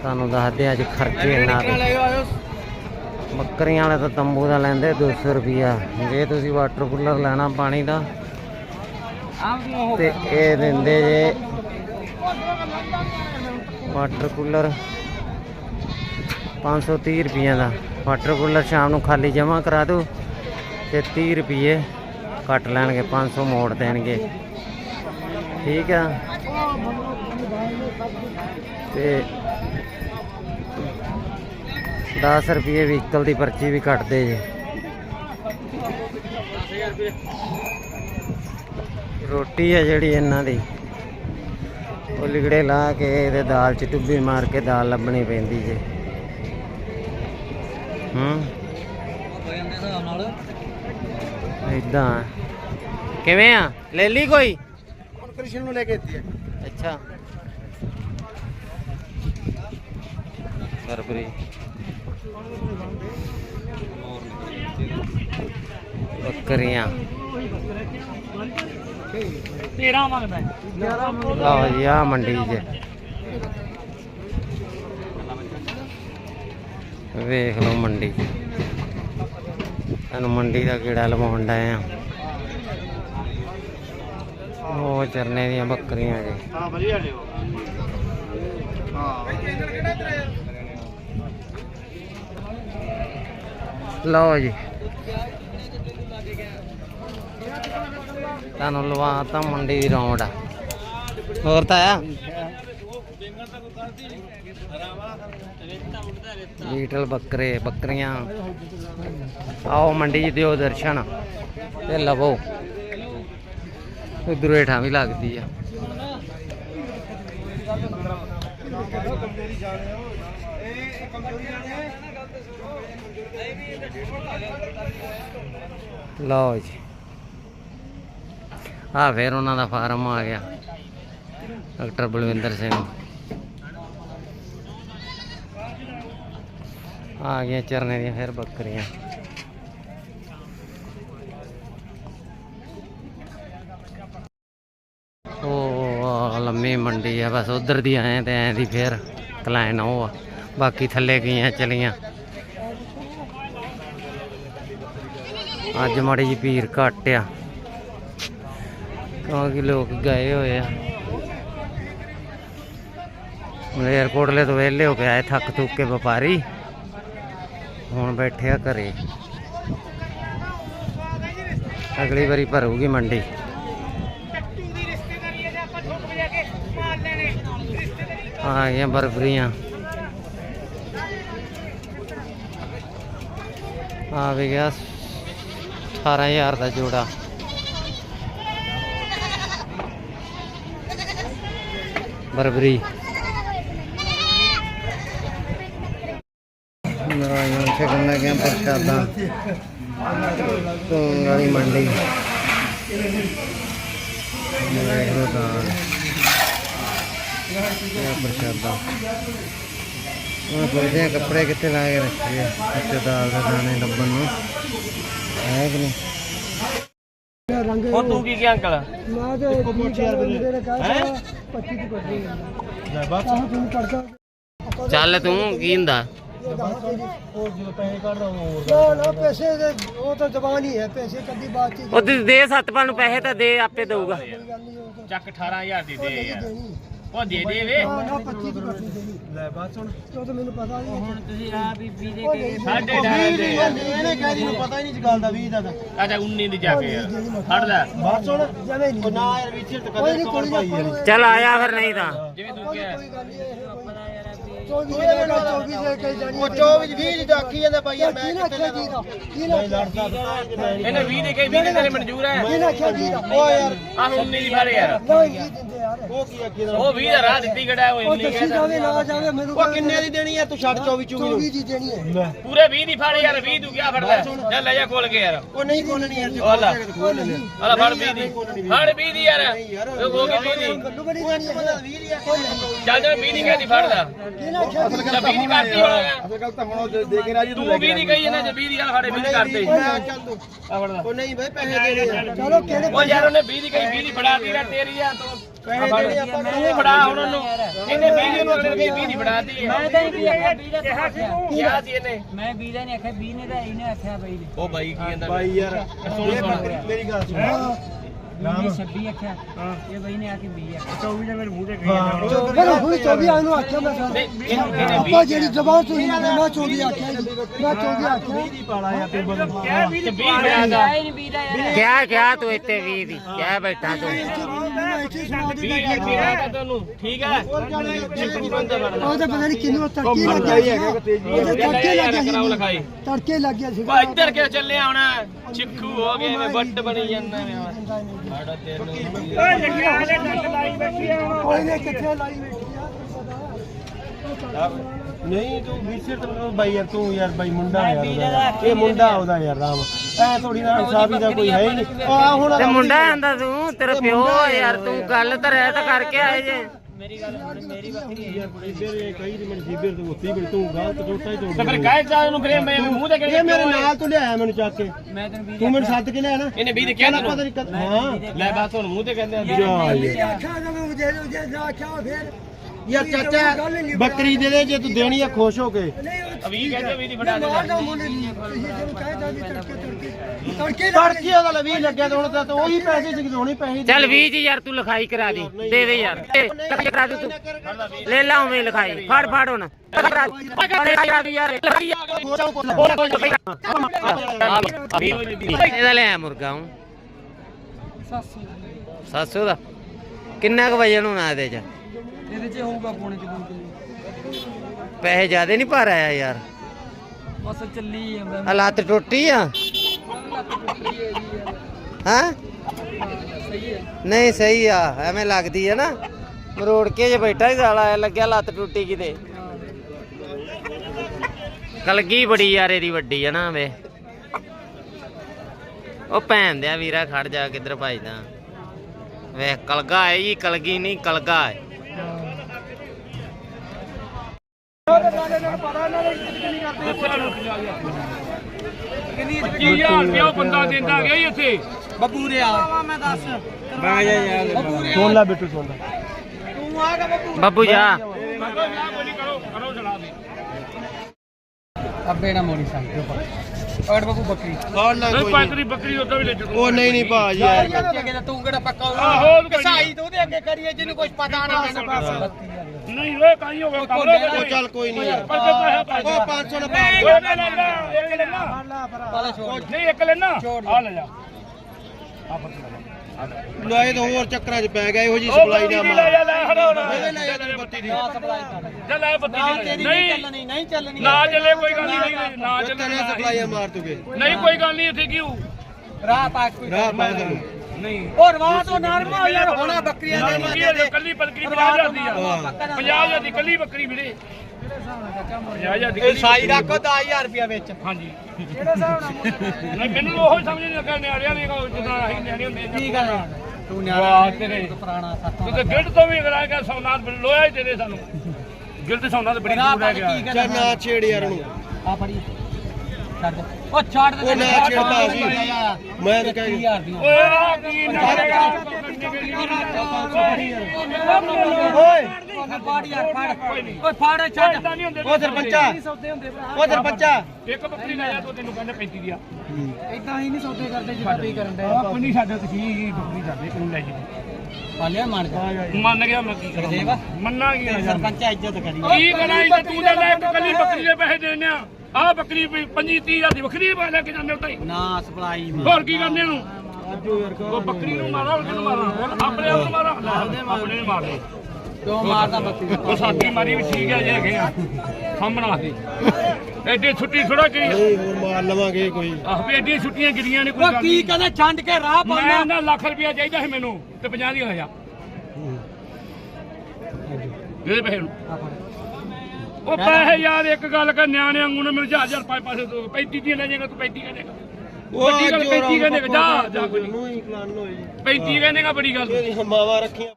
ਤੁਹਾਨੂੰ ਦੱਸਦੇ ਅੱਜ ਖਰਚੇ ਨਾਲ ਬੱਕਰੀਆਂ ਵਾਲੇ ਤਾਂ ਤੰਬੂ ਦਾ ਲੈਂਦੇ 200 ਰੁਪਿਆ ਜੇ ਤੁਸੀਂ ਵਾਟਰ ਕੂਲਰ ਲੈਣਾ ਪਾਣੀ ਦਾ, ਤੇ ਇਹ ਦਿੰਦੇ ਜੇ ਵਾਟਰ ਕੂਲਰ 530 ਰੁਪਈਆ ਦਾ। ਵਾਟਰ ਕੂਲਰ ਸ਼ਾਮ ਨੂੰ ਖਾਲੀ ਜਮ੍ਹਾਂ ਕਰਾ ਦਿਓ, ਤੇ 30 ਰੁਪਏ ਕੱਟ ਲੈਣਗੇ 500 ਮੋੜ ਦੇਣਗੇ। ਠੀਕ ਆ। ਤੇ 10 ਰੁਪਏ ਵਹੀਕਲ ਦੀ ਪਰਚੀ ਵੀ ਕੱਟਦੇ ਜੇ। ਰੋਟੀ ਹੈ ਜਿਹੜੀ ਇਹਨਾਂ ਦੀ। ਉਹ ਲਿਗੜੇ ਲਾ ਕੇ ਇਹਦੇ ਦਾਲ ਚ ਟੁੱਬੀ ਮਾਰ ਕੇ ਦਾਲ ਲੱਭਣੀ ਪੈਂਦੀ ਜੇ। ਹੂੰ? ਇਦਾਂ ਕਿਵੇਂ ਆ? ਲੈ ਲਈ ਕੋਈ? ਹੁਣ ਕ੍ਰਿਸ਼ਨ ਨੂੰ ਲੈ ਕੇ ਦਿੱਤੀ ਹੈ ਅੱਛਾ। ਬਰਬਰੀ ਬੱਕਰੀਆਂ। 13 ਮੰਗਦਾ। ਲਓ ਜੀ ਆ ਮੰਡੀ 'ਚ। ਵੇਖ ਲਓ ਮੰਡੀ ਤੁਹਾਨੂੰ ਮੰਡੀ ਦਾ ਕੀੜਾ ਲਵਾਉਣ ਆ। ਉਹ ਚਰਨੇ ਦੀਆਂ ਬੱਕਰੀਆਂ ਜੀ। ਹਾਂ ਵਧੀਆ ਲਿਓ ਹਾਂ ਲਓ ਜੀ। ਤੁਹਾਨੂੰ ਲਵਾਤਾ ਮੰਡੀ ਦੀ ਰੌਂਡ। ਆ ਹੋਰ ਤਾਂ ਆ ਲੀਟਲ ਬੱਕਰੇ ਬੱਕਰੀਆਂ। ਆਓ ਮੰਡੀ 'ਚ ਦਿਓ ਦਰਸ਼ਨ ਤੇ ਲਵੋ। ਉਧਰ ਹੇਠਾਂ ਵੀ ਲੱਗਦੀ ਆ। ਲਓ ਜੀ। ਆ ਫੇਰ ਉਹਨਾਂ ਦਾ ਫਾਰਮ ਆ ਗਿਆ। ਡਾਕਟਰ ਬਲਵਿੰਦਰ ਸਿੰਘ। ਆ ਗਈਆਂ ਚਰਨੇ ਦੀਆਂ ਫਿਰ ਬੱਕਰੀਆਂ ਉਹ ਆਹ ਲੰਮੀ ਮੰਡੀ ਆ, ਬਸ ਉਧਰ ਦੀ ਆਏ ਤੇ ਐਂ ਦੀ ਫੇਰ ਕਲਾਇਨ ਉਹ ਆ। ਬਾਕੀ ਥੱਲੇ ਗਈਆਂ, ਚਲੀਆਂ। ਅੱਜ ਮਾੜੀ ਜੀ ਭੀੜ ਘੱਟ ਆ। ਕਿਉਂਕਿ ਲੋਕ ਗਏ ਹੋਏ ਆ। ਏਅਰਪੋਰਟਲੇ ਤੋਂ ਵਿਹਲੇ ਹੋ ਕੇ ਆਏ, ਥੱਕ ਥੁੱਕ ਕੇ ਵਪਾਰੀ। ਹੁਣ ਬੈਠੇ ਆ ਘਰੇ। ਅਗਲੀ ਵਾਰੀ ਭਰੂਗੀ ਮੰਡੀ। ਆ ਗਈਆਂ ਬਰਬਰੀਆਂ ਆ ਵੀ ਗਿਆ 18000 ਦਾ ਜੋੜਾ। ਬਰਬਰੀ। ਨਾਰਾਇਣ ਛਕਣ ਲੱਗਿਆ ਪ੍ਰਸ਼ਾਦਾ। ਤੋਂ ਵਾਲੀ ਮੰਡੀ। ਮੇਰੇ ਦਾ ਇਹ ਪ੍ਰਸ਼ਾਦਾ ਉਹ ਪੁੱਛਦੇ ਆ ਕੱਪੜੇ ਕਿੱਥੇ ਲਾ ਕੇ ਰੱਖੇ ਆ? ਕਿੱਥੇ ਦਾਲ ਦੇ ਦਾਣੇ ਲੱਭਣ ਨੂੰ। ਹੈ ਕਿ ਨਹੀਂ? ਹੁਣ ਤੂੰ ਕੀ ਗਿਆ ਅੰਕਲ? ਨਾ ਤੇ ਇੱਕ ਕੋਚੀ ਯਾਰ ਮੇਰੇ ਕਹਾ 25 ਦੀ ਕੱਢੀ ਲੈ ਬਸ। ਆਹ ਤੁਹਾਨੂੰ ਕਰਦਾ ਚੱਲ ਤੂੰ ਕੀ ਹੁੰਦਾ? ਉਹ ਉਹ ਦੇ ਉਹ ਤਾਂ ਜ਼ਬਾਨ ਹੀ ਹੈ ਪੈਸੇ ਕਦੀ ਬਾਤ ਚੀਜ਼ ਉਹ ਤੇ ਦੇ ਸਤਪਾਲ ਨੂੰ ਪੈਸੇ ਤਾਂ ਦੇ ਆਪੇ ਦਊਗਾ। ਉਹ ਤਾਂ ਚੱਕ 18000 ਦੀ ਦੇ ਯਾਰ। ਉਹ ਦੇ ਦੇ ਵੇ। ਨਾ ਨਾ 25 ਦੀ ਕੱਢੀ ਦੇਣੀ ਲੈ ਬਸ ਹੁਣ। ਉਹ ਤਾਂ ਮੈਨੂੰ ਪਤਾ ਨਹੀਂ। ਹੁਣ ਤੁਸੀਂ ਆ ਬੀਬੀ ਦੇ ਸਾਢੇ ਅਠਾਰਾਂ ਦੇ। ਇਹਨੇ ਕਹਿ ਦੀ ਨੂੰ ਪਤਾ ਹੀ ਨਹੀਂ ਗੱਲ ਦਾ 20 ਦਾ ਆਜਾ 19 ਦੀ ਜਾ ਕੇ ਯਾਰ ਫੜ ਲੈ। ਬਸ ਹੁਣ। ਜਵੇਂ ਨਹੀਂ। ਨਾ ਯਾਰ ਵਿੱਚ ਤੇ ਕਦੇ ਕੋਈ ਨਹੀਂ ਚੱਲ ਆਇਆ ਫਿਰ ਨਹੀਂ ਤਾਂ। ਜਿਵੇਂ ਤੂੰ ਕਿਹਾ। ਕੋਈ ਗੱਲ ਨਹੀਂ ਇਹ ਉਹ 24 20 ਦੀ ਆਖੀ ਜਾਂਦਾ ਭਾਈ ਯਾਰ ਮੈਂ ਕੀ ਨਾ ਕਿੱਥੇ ਜੀ ਨਾ ਆਖਿਆ ਇਹਨੇ 20 ਦੇ ਕੇ 20 ਦੇ ਮਨਜ਼ੂਰ ਹੈ ਨਾ ਜੀ ਉਹ ਯਾਰ ਆਹ 19 ਦੀ ਫੜ ਯਾਰ। ਉਹ ਕੀ ਆਖੀ ਦਾ? ਉਹ 20 ਦਾ ਰਾਹ ਦਿੱਤੀ ਕਿਹੜਾ ਉਹ ਇੰਨੀ ਨਾ ਮੈਨੂੰ ਉਹ ਕਿੰਨੇ ਦੀ ਦੇਣੀ ਆ? ਤੂੰ ਛੱਡ 24 24 24 ਦੀ ਦੇਣੀ ਹੈ। ਪੂਰੇ 20 ਦੀ ਫੜ ਯਾਰ 20 ਤੂੰ ਕਿਆ ਫੜਦਾ? ਚੱਲ ਲੈ ਜਾ ਖੋਲ ਕੇ ਯਾਰ। ਉਹ ਨਹੀਂ ਖੋਲਣੀ ਯਾਰ ਉਹ ਲੈ। ਖੋਲ ਲੈ ਆਲਾ ਫੜ 20 ਦੀ। ਫੜ 20 ਦੀ ਯਾਰ। ਉਹ ਹੋ ਗਈ 20 ਦੀ। ਗੱਲੂ ਬਣੀ ਦੇਣੀ ਹੈ 20 ਦੀ ਆਖੀ ਚੱਲ ਚੱਲ 20 ਦੀ ਕਹਿ ਦੀ ਫੜਦਾ? ਕੀ ਨਾ ਆਖਿਆ ਜੀ ਤਾਂ 20 ਦੀ ਕਰਤੀ ਹੋਣਾ। ਅਸਲ ਗੱਲ ਤਾਂ ਹੁਣ ਉਹ ਦੇ ਕੇ ਰਾਜੀ ਤੂੰ 20 ਦੀ ਕਹੀ ਇਹਨਾਂ ਜੇ 20 ਦੀ ਗੱਲ ਸਾਡੇ 20 ਦੀ ਕਰਦੇ ਮੈਂ ਚੱਲ ਤੂੰ। ਆ ਫੜਦਾ ਉਹ ਨਹੀਂ ਬਈ ਪੈਸੇ ਦੇਣੇ ਆ ਚਲੋ ਕਿਹੜੇ ਉਹ ਯਾਰ ਉਹਨੇ 20 ਦੀ ਕਹੀ 20 ਦੀ ਫੜਾਤੀ ਨਾ ਤੇਰੀ ਆ ਤੂੰ ਪੈਸੇ ਦੇਣੇ ਆਪਾਂ ਤੂੰ ਫੜਾ ਹੁਣ ਉਹਨੂੰ। ਇਹਨੇ 20 ਦੀ ਉਹਨੂੰ ਅਗਲੇ ਨੇ 20 ਦੀ ਫੜਾਤੀ ਮੈਂ ਤਾਂ ਇਹ ਆਖਿਆ 20 ਦਾ ਕਿਹਾ ਸੀ। ਕਿਹਾ ਸੀ ਇਹਨੇ। ਮੈਂ 20 ਦਾ ਨਹੀਂ ਆਖਿਆ 20 ਨੇ ਤਾਂ ਇਹਨੇ ਆਖਿਆ ਬਈ। ਨੇ ਉਹ ਬਾਈ ਕੀ ਕਹਿੰਦਾ ਭਾਈ ਯਾਰ ਮੇਰੀ ਗੱਲ ਸੁਣ। ਇਹਨੇ 26 ਆਖਿਆ ਇਹ ਬਈ ਨੇ ਆ ਕੇ 20 ਆਖਿਆ ਪਰ ਹੁਣ 24 ਆਨੂੰ ਆਖਿਆ ਮੈਂ ਸਰ ਆਪਾਂ ਜਿਹੜੀ ਜ਼ਬਾਨ ਤੋਂ ਹੀ ਮੈਂ 24 ਆਖਿਆ ਜੀ। ਮੈਂ 24 ਆਖਿਆ। ਤੇ 20 ਫੜਾ ਦਾ ਇਹ ਨਹੀਂ 20 ਦਾ ਯਾਰ ਕਿਆ ਕਿਆ ਤੂੰ ਇੱਥੇ 20 ਦੀ ਕਿਆ ਬੈਠਾ ਤੂੰ? ਇੱਥੇ ਸੁਣਾ ਦੇ 20 ਦੀ ਫੜਾ ਤੈਨੂੰ ਠੀਕ ਹੈ ਉਹਦੇ ਪਤਾ ਨਹੀਂ ਕਿੰਨੂੰ ਤੜਕੇ ਲੱਗਿਆ ਸੀ ਉਹਦੇ ਤੜਕੇ ਕਰਾਓ ਲਿਖਾਈ। ਤੜਕੇ ਲੱਗਿਆ ਸੀ ਬਾ ਇੱਧਰ ਕਿਉਂ ਚੱਲਿਆ ਹੁਣ? ਚਿੱਖੂ ਹੋ ਗਏ ਮੈਂ ਵੱਟ ਬਣੀ ਜਾਂਦਾ ਮੈਂ ਸਾਡਾ ਤੈਨੂੰ ਕੋਈ ਨੇ ਕਿੱਥੇ ਲਾਈ ਬੈਠੀ ਆ ਨਹੀਂ ਤੂੰ ਵੀਸੇ ਤੋਂ ਬਾਈ ਯਾਰ ਤੂੰ ਯਾਰ ਬਾਈ ਮੁੰਡਾ ਯਾਰ ਉਹਦਾ। ਇਹ ਮੁੰਡਾ ਉਹਦਾ ਯਾਰ ਰਾਮ। ਐ ਥੋੜੀ ਨਾ ਇਨਸਾਫੀ ਦਾ ਕੋਈ ਹੈ ਹੀ ਨਹੀਂ। ਆ ਹੁਣ ਤੇ ਮੁੰਡਾ ਆਂਦਾ ਤੂੰ ਤੇਰਾ ਪਿਓ ਆ ਯਾਰ ਤੂੰ ਗੱਲ ਤਾਂ ਰਹਿ ਤਾਂ ਕਰਕੇ ਆਏ ਜੇ। ਮੇਰੀ ਗੱਲ ਸੁਣ ਮੇਰੀ ਬੱਕਰੀ ਹੈ। ਜੀਬੇ ਕਈ ਦੀ ਮੈਨੂੰ ਜੀਬੇ ਤੋਂ ਉੱਤੀ ਬੜੀ ਤੂੰ ਗਲਤ ਟੋਟਾ ਹੀ ਤੋੜ ਤੇ ਫਿਰ ਕਾਇ ਚਾ ਉਹਨੂੰ ਫਿਰ ਮੈਂ ਮੂੰਹ ਤੇ ਇਹ ਮੇਰੇ ਨਾਲ ਤੂੰ ਲਿਆਇਆ ਮੈਨੂੰ ਚੱਕ ਕੇ। ਮੈਂ ਤੈਨੂੰ 20 ਤੂੰ ਮੈਨੂੰ ਸੱਦ ਕੇ ਲਿਆ ਨਾ। ਇਹਨੇ 20 ਦੇ ਕਿਹਾ ਪਤਾ ਤੈਨੂੰ? ਨਹੀਂ ਹਾਂ। ਲੈ ਬਸ ਹੁਣ ਮੂੰਹ ਤੇ ਕਹਿੰਦੇ ਆ ਯਾਰ ਨਾ ਮੈਂ ਜੇ ਜੇ ਨਾ ਆਖਿਆ ਫਿਰ। ਯਾਰ ਚਾਚਾ ਬੱਕਰੀ ਦੇ ਦੇ ਜੇ ਤੂੰ ਦੇਣੀ ਆ ਖੁਸ਼ ਹੋ ਕੇ ਨਹੀਂ 20 ਕਹਿੰਦੇ 20 ਦੀ ਫੜਾ ਦੇ ਤੜਕੇ ਤੜਕੇ ਉਹਦਾ ਲੈ 20 ਲੱਗਿਆ ਤੇ ਹੁਣ ਤਾਂ ਉਹੀ ਪੈਸੇ ਹੋਣੀ ਪੈਸੇ ਚੱਲ 20 ਜੀ ਯਾਰ ਤੂੰ ਲਿਖਾਈ ਕਰਾ ਦੀ ਦੇ ਦੇ ਯਾਰ ਦੇ, ਕਰਾ ਦੇ ਤੂੰ ਲੈ ਲਾ ਉਵੇਂ ਲਿਖਾਈ ਫੜ ਫੜ ਹੁਣ ਲਿਖਾਈ ਇਹਦਾ ਲੈ ਆ ਮੁਰਗਾ ਹੂੰ 700 ਦਾ ਕਿੰਨਾ ਕੁ ਵਜਨ ਹੋਣਾ ਇਹਦੇ ਚ ਇਹਦੇ ਚ ਹੋਊਗਾ ਪੌਣੇ ਕਿਲੋ ਕਿਲੋ ਪੈਸੇ ਜ਼ਿਆਦੇ ਨਹੀਂ ਭਰ ਆਇਆ ਯਾਰ। ਬਸ ਚੱਲੀ ਜਾਂਦਾ ਆ। ਲੱਤ ਟੁੱਟੀ ਆ ਹਾਂ? ਸਹੀ ਹੈ। ਨਹੀਂ ਸਹੀ ਆ। ਐਵੇਂ ਲੱਗਦੀ ਆ ਨਾ। ਮਰੋੜ ਕੇ ਜੇ ਬੈਠਾ ਹੀ ਸਾਲਾ ਲੱਗਿਆ ਲੱਤ ਟੁੱਟੀ ਕਿਤੇ। ਕਲਗੀ ਬੜੀ ਯਾਰ ਇਹਦੀ ਵੱਡੀ ਆ ਨਾ ਵੇ। ਉਹ ਭੈਣ ਦਿਆ ਵੀਰਾ ਖੜ ਜਾ ਕਿੱਧਰ ਭਜਦਾ। ਵੇ ਕਲਗਾ ਹੈ ਜੀ ਕਲਗੀ ਨਹੀਂ ਕਲਗਾ ਹੈ। ਕੀ ਯਾਰ ਕਿਉਂ ਬੰਦਾ ਦਿੰਦਾ ਗਿਆ ਇੱਥੇ। ਬੱਬੂ ਦੇ ਆ ਮੈਂ ਦੱਸ ਸੁਣ ਲੈ ਬਿੱਟੂ ਸੁਣ ਲੈ। ਬੱਬੂ ਜਾ। ਅੱਬੇ ਨਾ ਮੋੜੀ ਸੰਗ ਔਰ ਬੱਬੂ ਬੱਕਰੀ। ਕੌਣ ਨਾ ਕੋਈ ਬੱਕਰੀ ਬੱਕਰੀ ਉਦੋਂ ਵੀ ਲੈ ਜਾਓ ਉਹ ਨਹੀਂ ਨਹੀਂ ਭਾਜੀ ਯਾਰ ਤੂੰ ਕਿਹੜਾ ਪੱਕਾ ਆਹੋ ਕਸਾਈ ਤੂੰ ਉਹਦੇ ਅੱਗੇ ਕਰੀਏ ਜਿਹਨੂੰ ਕੁਝ ਪਤਾ ਨਾ ਹੋਵੇ। ਨਹੀਂ ਓਏ ਕਾਈ ਹੋ ਗਿਆ? ਕਮਰੇ ਉਹ ਚੱਲ ਕੋਈ ਨਹੀਂ। ਯਾਰ ਪਰ ਪੈਸੇ ਪਾ ਉਹ 500 ਨਾ ਪਾ ਓਏ ਲੈ ਲੈ ਇੱਕ ਲੈਣਾ ਪਾਲਾ ਛੋੜ ਨਹੀਂ ਇੱਕ ਲੈਣਾ ਆ ਲੈ ਜਾ। ਲਾਏ ਤਾਂ ਹੋਰ ਚੱਕਰਾਂ 'ਚ ਪੈ ਗਿਆ ਇਹੋ ਜੀ ਉਹ ਸਪਲਾਈ ਬੱਤੀ ਨਾ ਦੀ ਲੈ ਮਾਰ ਲੈ ਹੜੋ ਇਹਦੇ ਨਾਲ ਯਾਰ ਬੱਤੀ ਦੀ। ਸਪਲਾਈ ਕਰ ਜਾ ਲੈ ਬੱਤੀ ਨਾ ਦੀ ਤੇਰੀ ਲੈ। ਨਹੀਂ ਨਹੀਂ। ਚੱਲਣੀ ਨਹੀਂ ਚੱਲਣੀ। ਨਾ ਚੱਲੇ ਕੋਈ ਗੱਲ ਨਹੀਂ ਨਹੀਂ, ਨਾ ਤੇਰੇ ਚੱਲੇ। ਸਪਲਾਈ ਮਾਰ ਤੁਗੇ ਨਹੀਂ ਕੋਈ ਗੱਲ ਨਹੀਂ ਇੱਥੇ ਕਿਉਂ? ਰਾਹ ਪਾ ਕੋਈ ਰਾਹ ਪਾ ਦੇ ਨਹੀਂ। ਉਹ ਰਵਾ ਤੋਂ ਨਰਮਾ ਯਾਰ ਹੋਣਾ ਬੱਕਰੀਆਂ ਦੇ ਕੀ ਹੈ ਜੋ ਕੱਲੀ ਬੱਕਰੀ 50000 ਦੀ ਆ। 50000 ਦੀ ਕੱਲੀ ਬੱਕਰੀ ਵੀਰੇ। 50000 ਦੀ ਕੱਲੀ ਸਾਈ ਰੱਖੋ 10000 ਰੁਪਿਆ ਵਿੱਚ। ਹਾਂਜੀ। ਕਿਹੜੇ ਹਿਸਾਬ ਨਾਲ ਨਹੀਂ ਮੈਨੂੰ ਉਹ ਸਮਝ ਨਹੀਂ ਲੱਗਾ ਨਿਆੜਿਆਂ ਦੀ ਕੋਈ ਜਿੱਦਾਂ ਅਸੀਂ ਨਿਆਣੇ ਹੁੰਦੇ ਆ। ਕੀ ਗੱਲ ਤੂੰ ਵਾਹ ਤੇਰੇ। ਪੁਰਾਣਾ ਤੂੰ ਤੇ ਗਿਲਟ ਤੋਂ ਵੀ ਲੋਇਆ ਹੀ ਤੇਰੇ ਸਾਨੂੰ। ਗਿਲਟ ਸੌਨਾਥ ਬੜੀ ਦੂਰ ਰਹਿ ਗਿਆ ਚੱਲ ਨਾ ਛੇੜ ਯਾਰ ਉਹਨੂੰ। ਆ ਫੜੀ। ਛੱਡ। ਉਹ ਛੱਡ ਦੇ ਉਹ ਨਾ ਛੇੜਦਾ ਸੀ ਮੈਂ ਤਾਂ ਕਹਿ ਗਿਆ 20000 ਦੀਆਂ ਓਏ ਕੀ ਨਾ ਓਏ ਫੜ ਯਾਰ ਫੜ ਓਏ ਫੜ ਛੱਡ ਉਹ ਸਰਪੰਚਾ ਉਹ ਸਰਪੰਚਾ ਇੱਕ ਬੱਕਰੀ ਲੈ ਜਾ ਤੂੰ ਤੈਨੂੰ ਕਹਿੰਦੇ 35 ਦੀ ਆ ਇਦਾਂ ਹੀ ਨਹੀਂ ਸੌਦੇ ਕਰਦੇ ਜਿੱਦਾਂ ਕਰਨ ਦੇ ਆ ਕੋਈ ਨਹੀਂ ਸਾਡੇ ਤੁਸੀਂ ਬੱਕਰੀ ਕਰਦੇ ਤੈਨੂੰ ਲੈ ਜੀ ਹਾਲਿਆ ਮੰਨ ਜਾ ਮੰਨ ਗਿਆ ਮੈਂ ਕੀ ਕਰਾਂ ਮੰਨਾ ਕੀ ਆ ਯਾਰ ਸਰਪੰਚਾ ਇੱਜ਼ਤ ਕਰੀ ਕੀ ਕਰਾਂ ਇਹ ਤੂੰ ਤਾਂ ਲੈ ਇੱਕ ਕੱਲੀ ਬੱਕਰੀ ਦੇ ਪੈਸੇ ਦੇਣੇ ਆ ਆ ਬੱਕਰੀ 25 30000 ਦੀ ਵੱਖਰੀ ਲੈ ਕੇ ਜਾਂਦੇ ਉੱਤੇ ਨਾ ਸਪਲਾਈ ਹੋਰ ਕੀ ਕਰਨੇ ਨੂੰ ਉਹ ਬੱਕਰੀ ਨੂੰ ਮਾਰਾਂ ਕਿਹਨੂੰ ਮਾਰਾਂ ਹੋਰ ਆਪਣੇ ਆਪ ਨੂੰ ਮਾਰਾਂ। ਆਪਣੇ ਨੂੰ ਮਾਰ। ਦੇ। ਕਿਉਂ ਮਾਰਦਾ ਬੱਤੀ ਉਹ ਸਾਡੀ ਮਾਰੀ ਵੀ ਠੀਕ ਹੈ ਜੇ ਹੈਗੇ ਆ। ਸਾਹਮਣਾ ਸੀ ਐਡੀ ਛੁੱਟੀ ਥੋੜਾ ਕਰੀ ਹੋਰ ਮਾਰ ਲਵਾਂਗੇ ਕੋਈ। ਆਹ ਵੀ ਐਡੀ ਛੁੱਟੀਆਂ ਗਿਰੀਆਂ ਨੇ ਕੋਈ ਉਹ ਕੀ ਕਹਿੰਦੇ ਛੰਡ ਕੇ ਰਾਹ ਮੈਂ ਪਾਉਣਾ ਨਾ ਲੱਖ ਰੁਪਇਆ ਚਾਹੀਦਾ ਸੀ ਮੈਨੂੰ ਤੇ 50 ਦੀ ਹੋਇਆ। ਦੇ ਦੇ ਪੈਸੇ ਨੂੰ ਉਹ ਪੈਸੇ ਯਾਰ ਇੱਕ ਗੱਲ ਕਰ ਨਿਆਣੇ ਵਾਂਗੂ ਨੇ ਮੈਨੂੰ 1000 ਪੰਜ ਪਾਸੇ ਦੋ 35 ਦੀਆਂ ਲੈ ਜਾਏਗਾ ਤੂੰ 35 ਕਹਿੰਦੇਗਾ ਵੱਡੀ ਗੱਲ 35 ਕਹਿੰਦੇਗਾ ਜਾ ਜਾ ਕੋਈ। ਨਹੀਂ। ਨੂੰ ਹੀ ਪਲਾਨ ਹੋਏ। 35 ਕਹਿੰਦੇਗਾ ਬੜੀ ਗੱਲ। ਇਹ ਮਾਵਾ ਰੱਖੀਆਂ।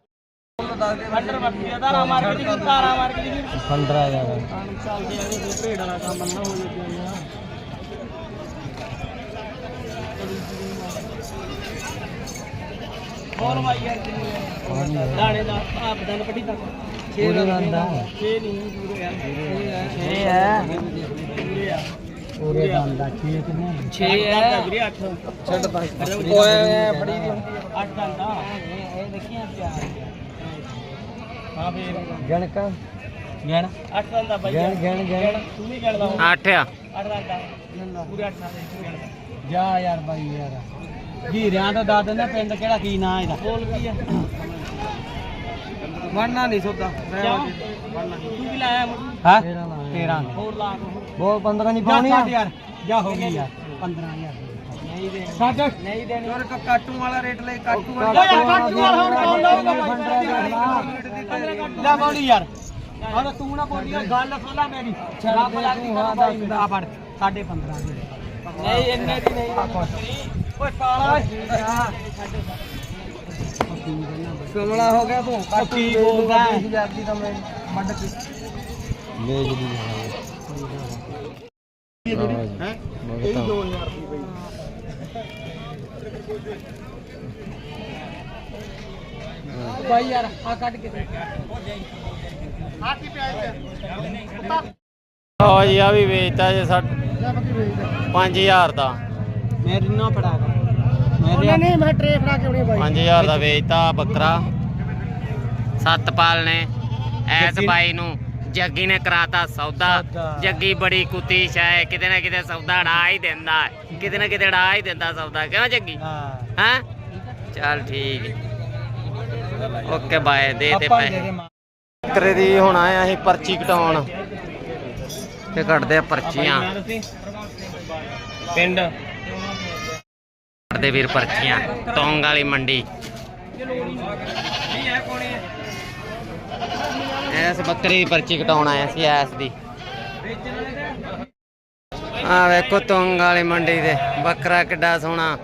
ਅਟਰ ਬੱਤੀ ਦਾ ਤਾਰਾ ਮਾਰ ਕੇ ਦੀ ਤਾਰਾ ਮਾਰ ਕੇ ਦੀ 15000 ਚੱਲਦੇ ਆ? ਇਹ ਭੇਡ ਵਾਲਾ ਕੰਮ ਨਾ ਹੋ ਜੇ ਹੋਰ ਭਾਈ ਯਾਰ ਦਾਣੇ ਦਾ ਆਪ ਦਨ ਪੱਟੀ ਤੱਕ 6 ਦਾ 6 ਨਹੀਂ ਪੂਰੇ ਆ 6 ਹੈ। ਪੂਰੇ ਆ ਪੂਰੇ ਬੰਦਾ ਕੀ ਕਿੰਨੇ 6 ਹੈ। ਵੀਰੇ 8 ਛੱਡ ਪਾਸ ਓਏ ਫੜੀ ਦੀ 8 ਦਾ ਇਹ ਦੇਖੀਆਂ ਪਿਆਰ ਹਾਂ ਫੇਰ ਗਣਕਾ। ਗਣ। 8 ਦਾ ਦਾ ਬਾਈ ਗਣ ਗਣ। ਗਣ ਤੂੰ ਵੀ ਗਣ ਲਾ। 8 ਆ। 8 ਦਾ ਦਾ ਪੂਰੇ 8 ਦਾ ਤੂੰ ਗਣ ਜਾ ਯਾਰ ਬਾਈ ਯਾਰ। ਹੀਰਿਆਂ ਦਾ ਦੱਸ ਦਿੰਦਾ ਪਿੰਡ ਕਿਹੜਾ ਕੀ ਨਾਂ ਇਹਦਾ? ਬੋਲ ਕੀ ਆ? ਵੜਨਾ ਨਹੀਂ ਸੋਦਾ। ਤੂੰ ਵੀ ਲਾਇਆ ਹਾਂ? 13 ਹੋਰ ਲਾ ਬੋਲ 15 ਨਹੀਂ ਪਾਉਣੀ ਯਾਰ। ਜਾ ਹੋ ਗਈ ਯਾਰ। 15000 ਨਹੀਂ ਦੇ ਛੱਡ। ਨਹੀਂ ਦੇਣੀ। ਹੋਰ ਕਾਟੂ ਵਾਲਾ ਰੇਟ ਲੈ ਕਾਟੂ ਓਏ ਯਾਰ ਕਾਟੂ ਵਾਲਾ। ਹੁਣ ਕੌਣ ਲਾਊਗਾ ਲੈ ਬੋਲੀ ਯਾਰ। ਹਾਂ ਤੂੰ ਨਾ ਬੋਲੀ ਗੱਲ ਸੁਣ ਲੈ ਮੇਰੀ। ਰੱਬ ਲਾ ਤੂੰ ਹਾਂ ਦੱਸ। ਆ ਫੜ 15.5 ਦੀ ਨਹੀਂ ਇੰਨੇ ਦੀ ਨਹੀਂ। ਓਏ ਕਾਲਾ ਕਮਲਾ ਹੋ ਗਿਆ ਤੂੰ ਕੀ ਬੋਲਦਾ? ਹੈ? 20000 ਦੀ ਤਾਂ ਮੈਂ ਵੱਢ ਕੇ। ਵੇਚ ਦੀ ਹੈ ਇਹ 2000 ਰੁਪਏ ਬਈ। ਬਾਈ ਯਾਰ ਆ ਕੱਢ ਕੇ ਦੇ। ਲਓ ਜੀ ਆ ਵੀ ਵੇਚਤਾ ਜੇ 5000 ਦਾ। ਮੈਂ ਰਿੰਨਾ ਫੜਾਗਾ ਮੈਂ ਨਹੀਂ ਨਹੀਂ ਮੈਂ ਟਰੇ ਫੜਾ ਕੇ ਆਉਣੀ ਬਾਈ। 5000 ਦਾ ਵੇਚਤਾ ਬੱਕਰਾ। ਸਤਪਾਲ ਨੇ ਐਸ ਬਾਈ ਨੂੰ। ਜੱਗੀ ਨੇ ਕਰਾਤਾ ਸੌਦਾ। ਜੱਗੀ ਬੜੀ ਕੁੱਤੀ ਸ਼ਾਇ ਕਿਤੇ ਨਾ ਕਿਤੇ ਸੌਦਾ ੜਾ ਹੀ ਦਿੰਦਾ। ਹੈ। ਕਿਤੇ ਨਾ ਕਿਤੇ ੜਾ ਹੀ ਦਿੰਦਾ ਸੌਦਾ। ਕਿਉਂ ਜੱਗੀ? ਹਾਂ। ਹਾਂ? ਚੱਲ ਠੀਕ। ਹੈ। ਓਕੇ ਬਾਏ ਦੇ ਤੇ ਪੈਸੇ। ਦੇ ਮਾਂ। ਬੱਕਰੇ ਦੀ ਹੁਣ ਆਏ ਅਸੀਂ ਪਰਚੀ ਕਟਾਉਣ। ਤੇ ਕੱਟਦੇ ਆ ਪਰਚੀਆਂ। ਪਿੰਡ। ਕੱਟਦੇ ਵੀਰ ਪਰਚੀਆਂ ਟੋਂਗ ਵਾਲੀ ਮੰਡੀ। ਐਸ ਬੱਕਰੀ ਦੀ ਪਰਚੀ ਕਟਾਉਣ ਆਏ ਸੀ, ਐਸ ਦੀ। ਆ ਵੇਖੋ ਟੋਂਗ ਵਾਲੀ ਮੰਡੀ ਦੇ। ਬੱਕਰਾ ਕਿੱਡਾ ਸੋਹਣਾ,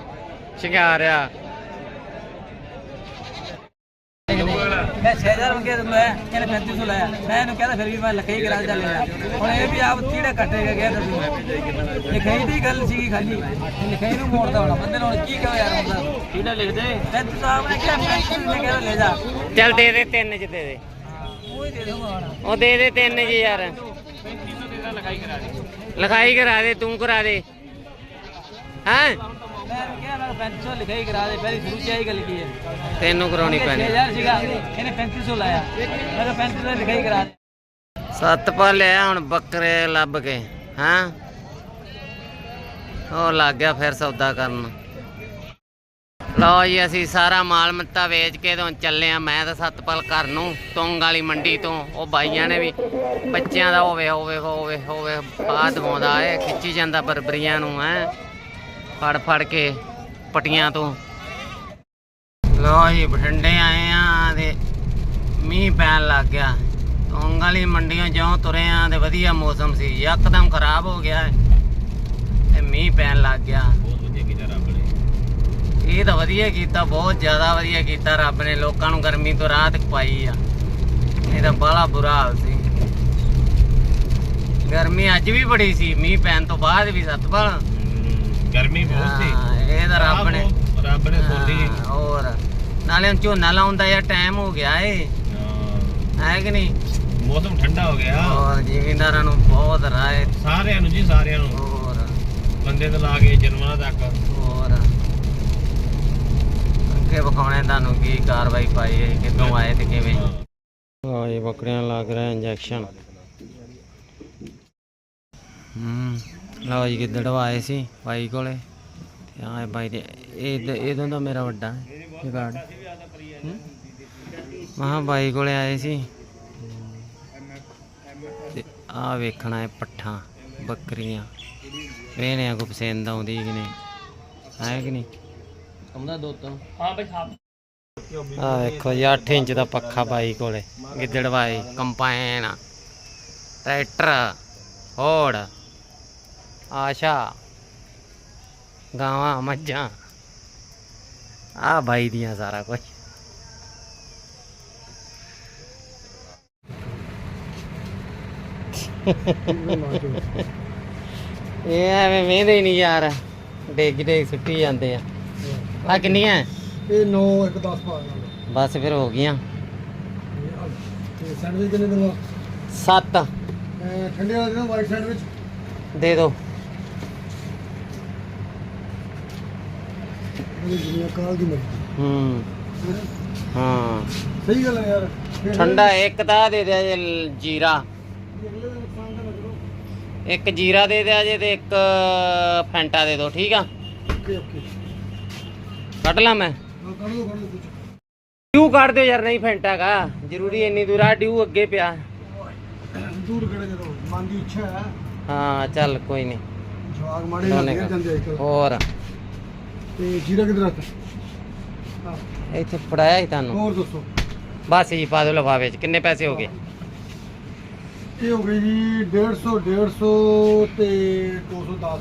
ਸ਼ਿੰਗਾਰਿਆ। ਮੈਂ 6000 ਮੰਗੇ ਤੇ ਮੈਂ ਇਹਨੇ 3500 ਲਾਇਆ ਮੈਂ ਇਹਨੂੰ ਕਹਿੰਦਾ ਫਿਰ ਵੀ ਮੈਂ ਲਖਾਈ ਕਰਾ ਚੱਲ ਲਿਆ ਹੁਣ ਇਹ ਵੀ ਆਪ ਚੀੜਾ ਕੱਟੇਗਾ ਗਿਆ ਦੱਸੋ। ਲਿਖਾਈ ਦੀ ਗੱਲ ਸੀਗੀ ਖਾਲੀ। ਲਿਖਾਈ ਨੂੰ ਮੋੜਦਾ ਹੋਣਾ ਬੰਦੇ ਨੂੰ ਹੁਣ ਕੀ ਕਹੋ ਯਾਰ ਹੁੰਦਾ ਚੀੜਾ ਲਿਖ ਦੇ ਤੇ ਸਾਹਿਬ ਨੇ ਕਿਹਾ ਮੈਂ ਨੇ ਕਿਹਾ ਲੈ ਜਾ। ਚੱਲ ਦੇ ਦੇ ਤਿੰਨ ਚ ਦੇ ਦੇ। ਉਹ ਹੀ ਦੇ ਦੂੰਗਾ ਹੁਣ। ਉਹ ਦੇ ਦੇ ਤਿੰਨ ਜੀ ਯਾਰ। ਲਿਖਾਈ ਕਰਾ ਦੇ ਤੂੰ ਕਰਾ ਦੇ। ਹੈਂ? ਮੈਂ ਇਹਨੂੰ ਕਿਹਾ ਮੈਂ 3500 ਲਿਖਾਈ ਕਰਾ ਦੇ ਪਹਿਲੀ ਸ਼ੁਰੂ ਚ ਆਈ ਗੱਲ ਕੀ ਹੈ? ਤੈਨੂੰ ਕਰਾਉਣੀ ਪੈਣੀ। 6000 ਸੀਗਾ ਇਹਨੇ 3500 ਲਾਇਆ। ਮੈਂ ਕਿਹਾ 3500 ਲਿਖਾਈ ਕਰਾ ਦੇ। ਸੱਤ ਪਾ ਲਿਆ ਹੁਣ ਬੱਕਰੇ ਲੱਭ ਕੇ ਹਾਂ? ਉਹ ਲੱਗ ਗਿਆ ਫਿਰ ਸੌਦਾ ਕਰਨ। ਲਓ ਜੀ ਅਸੀਂ ਸਾਰਾ ਮਾਲ ਮੱਤਾ ਵੇਚ ਕੇ ਤੋਂ ਚੱਲੇ ਆ ਮੈਂ ਤਾਂ ਸਤਪਾਲ ਘਰ ਨੂੰ ਤੁੰਗ ਵਾਲੀ ਮੰਡੀ ਤੋਂ। ਉਹ ਬਾਈਆਂ ਨੇ ਵੀ ਬੱਚਿਆਂ ਦਾ ਹੋਵੇ ਹੋਵੇ ਹੋਵੇ ਹੋਵੇ ਬਾਦ ਦਵਾਉਂਦਾ ਏ ਖਿੱਚੀ ਜਾਂਦਾ ਬਰਬਰੀਆਂ ਨੂੰ ਹੈ? ਫੜ ਫੜ ਕੇ ਪਟੀਆਂ ਤੋਂ। ਲਓ ਜੀ ਬਠਿੰਡੇ ਆਏ ਆ ਤੇ ਮੀਂਹ ਪੈਣ ਲੱਗ ਗਿਆ। ਤੁੰਗ ਵਾਲੀ ਮੰਡੀਆਂ ਜਿਉਂ ਤੁਰੇ ਆ ਤੇ ਵਧੀਆ ਮੌਸਮ ਸੀ। ਯਕਦਮ ਖਰਾਬ ਹੋ ਗਿਆ ਤੇ ਮੀਂਹ ਪੈਣ ਲੱਗ ਗਿਆ। ਇਹ ਤਾਂ ਵਧੀਆ ਕੀਤਾ ਬਹੁਤ ਜ਼ਿਆਦਾ ਵਧੀਆ ਕੀਤਾ ਰੱਬ ਨੇ। ਲੋਕਾਂ ਨੂੰ ਗਰਮੀ ਤੋਂ ਰਾਹਤ ਪਾਈ ਆ। ਇਹ ਤਾਂ ਬੜਾ ਬੁਰਾ ਹਾਲ ਸੀ। ਗਰਮੀ ਅੱਜ ਵੀ ਬੜੀ ਸੀ ਮੀਂਹ ਪੈਣ ਤੋਂ ਬਾਅਦ ਵੀ ਸਤਪਾਲ ਗਰਮੀ ਹਾਂ, ਇਹ ਤਾਂ ਰੱਬ ਨੇ। ਰੱਬ ਨੇ ਹਾਂ, ਹੋਰ। ਨਾਲੇ ਹੁਣ ਝੋਨਾ ਲਾਉਣ ਦਾ ਯਾਰ ਟਾਈਮ ਹੋ ਗਿਆ ਏ। ਹੈ। ਕਿ ਨਹੀਂ? ਮੌਸਮ ਠੰਡਾ ਹੋ ਗਿਆ। ਹੋਰ ਜ਼ਿਮੀਂਦਾਰਾਂ ਨੂੰ ਬਹੁਤ ਰਾਏ। ਸਾਰਿਆਂ ਨੂੰ ਜੀ ਸਾਰਿਆਂ ਨੂੰ। ਹੋਰ। ਬੰਦੇ ਤੋਂ ਲਾ ਕੇ ਜਨਮਾਂ ਤੱਕ। ਹੋਰ। ਅੱਗੇ ਵਿਖਾਉਣੇ ਤੁਹਾਨੂੰ ਕੀ ਕਾਰਵਾਈ ਪਾਈ ਹੈ ਕਿੱਥੋਂ ਆਏ ਤੇ ਕਿਵੇਂ। ਇਹ ਬੱਕਰੀਆਂ ਲੱਗ ਰਿਹਾ ਇੰਜੈਕਸ਼ਨ ਹੂੰ। ਲਓ ਜੀ ਗਿੱਦੜ ਆਏ ਸੀ ਬਾਈ ਕੋਲੇ? ਤੇ ਆਏ ਬਾਈ ਦੇ ਇਹ ਇਹਦੋਂ ਦਾ ਮੇਰਾ ਵੱਡਾ ਹੂੰ? ਮਹਾ ਬਾਈ ਕੋਲੇ ਆਏ ਸੀ। ਤੇ ਆ ਵੇਖਣਾ ਹੈ ਪੱਠਾਂ ਬੱਕਰੀਆਂ। ਵੇਹਨੇ ਕੋ ਪਸੰਦ ਆਉਂਦੀ ਕਿ ਨਹੀਂ? ਹੈ ਕਿ ਨਹੀਂ? ਆਉਂਦਾ ਦੋ ਤੋਂ ਹਾਂ ਬਈ ਹਾਂ। ਆ ਵੇਖੋ ਜੀ 8 ਇੰਚ ਦਾ ਪੱਖਾ ਬਾਈ ਕੋਲੇ। ਗਿੱਦੜ ਬਾਈ ਕੰਪਾਈਨ ਟਰੈਕਟਰ ਹੋੜ ਆਸ਼ਾ ਗਾਵਾਂ ਮੱਝਾਂ। ਆ ਬਾਈ ਦੀਆਂ ਸਾਰਾ ਕੁਝ ਇਹ ਐਵੇਂ ਵੇਂਦੇ ਹੀ ਨਹੀਂ ਯਾਰ। ਡੇਗ ਡੇਗ ਸੁੱਟੀ ਜਾਂਦੇ ਆ। ਆ ਕਿੰਨੀਆਂ? ਇਹ 9 1 10 ਪਾ ਦਾਂਗੇ ਬਸ ਫਿਰ ਹੋ ਗਈਆਂ। ਸੈਂਡਵਿਚ ਕਿੰਨੇ ਦਵਾਂ 7 ਠੰਡੇ ਵਾਲਾ ਦੇਣਾ ਵਾਈਟ ਸੈਂਡਵਿਚ ਦੇ ਦਿਓ ਇਹ ਦੁਨੀਆ ਕਾਲ ਦੀ ਮਰਜ਼ੀ। ਹੂੰ। ਹਾਂ। ਸਹੀ ਗੱਲ ਹੈ ਯਾਰ। ਫਿਰ ਠੰਡਾ ਇੱਕ ਤਾਂ ਦੇ ਦਿਆ ਜੇ ਲ- ਜੀਰਾ। ਅਗਲੇ ਦਾ ਨੁਕਸਾਨ ਤਾਂ ਨਾ ਕਰੋ। ਇੱਕ ਜੀਰਾ ਦੇ ਦਿਆ ਜੇ ਤੇ ਇੱਕ ਫੈਂਟਾ ਦੇ ਦਿਓ ਠੀਕ ਆ? Okay okay. ਕੱਢ ਲਾਂ ਮੈਂ। ਹਾਂ ਕੱਢ ਦੋ ਕੱਢ ਦੋ ਕੁਝ ਡਿਊ ਕੱਢ ਦਿਓ ਯਾਰ ਨਹੀਂ ਫੈਂਟਾ ਗਾ। ਜ਼ਰੂਰੀ ਇੰਨੀ ਦੂਰ ਆ ਡਿਊ ਅੱਗੇ ਪਿਆ। ਦੂਰ ਕਿਹੜੇ ਜਦੋਂ ਮਨ ਦੀ ਇੱਛਾ ਹੈ। ਹਾਂ ਚੱਲ ਕੋਈ ਨਹੀਂ। ਜਵਾਗ ਮਾੜੇ ਦੋਨੇ ਲੱਗ ਕਰ। ਜਾਂਦੇ ਅੱਜ ਕੱਲ੍ਹ। ਹੋਰ। ਤੇ ਜੀਰਾ ਕਿਧਰ ਰੱਖ? ਹਾਂ। ਇੱਥੇ ਫੜਾਇਆ ਸੀ ਤੁਹਾਨੂੰ। ਹੋਰ ਦੱਸੋ। ਬਸ ਜੀ ਪਾ ਦਿਓ ਲਿਫਾਫੇ 'ਚ। ਕਿੰਨੇ ਪੈਸੇ ਹੋ ਗਏ? ਇਹ ਹੋ ਗਈ ਜੀ 150 150 ਤੇ 210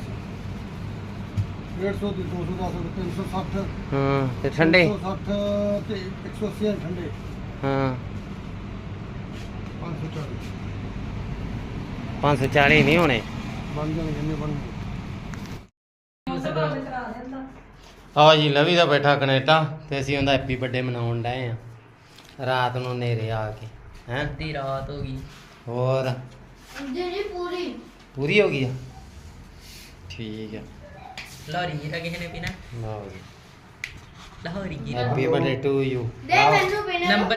150 ਤੇ 210 ਤੇ 360 ਹਾਂ ਤੇ ਠੰਡੇ? 160 ਤੇ 180 ਠੰਡੇ। ਹਾਂ। 540 540 ਨਹੀਂ ਹੋਣੇ। ਬਣ ਜਾਣਗੇ ਕਿੰਨੇ ਬਣ ਆ ਜੀ ਲਵੀ ਦਾ ਬੈਠਾ ਕੈਨੇਡਾ ਤੇ ਅਸੀਂ ਉਹਦਾ ਹੈਪੀ ਬਰਥਡੇ ਮਨਾਉਣ ਡਏ ਆ। ਰਾਤ ਨੂੰ ਨੇਰੇ ਆ ਕੇ ਹੈ? ਅੱਧੀ ਰਾਤ ਹੋ ਗਈ। ਹੋਰ? ਜੀ ਪੂਰੀ। ਪੂਰੀ ਹੋ ਗਈ ਆ? ਠੀਕ ਆ। ਲਾਹੌਰੀ ਜੀਰਾ ਕਿਸੇ ਨੇ ਪੀਣਾ। ਲਓ ਜੀ। ਲਾਹੌਰੀ ਜੀਰਾ ਹੈਪੀ ਬਰਥਡੇ ਟੂ ਯੂ ਦੇ ਮੈਨੂੰ ਬਿਨਾ ਨੰਬਰ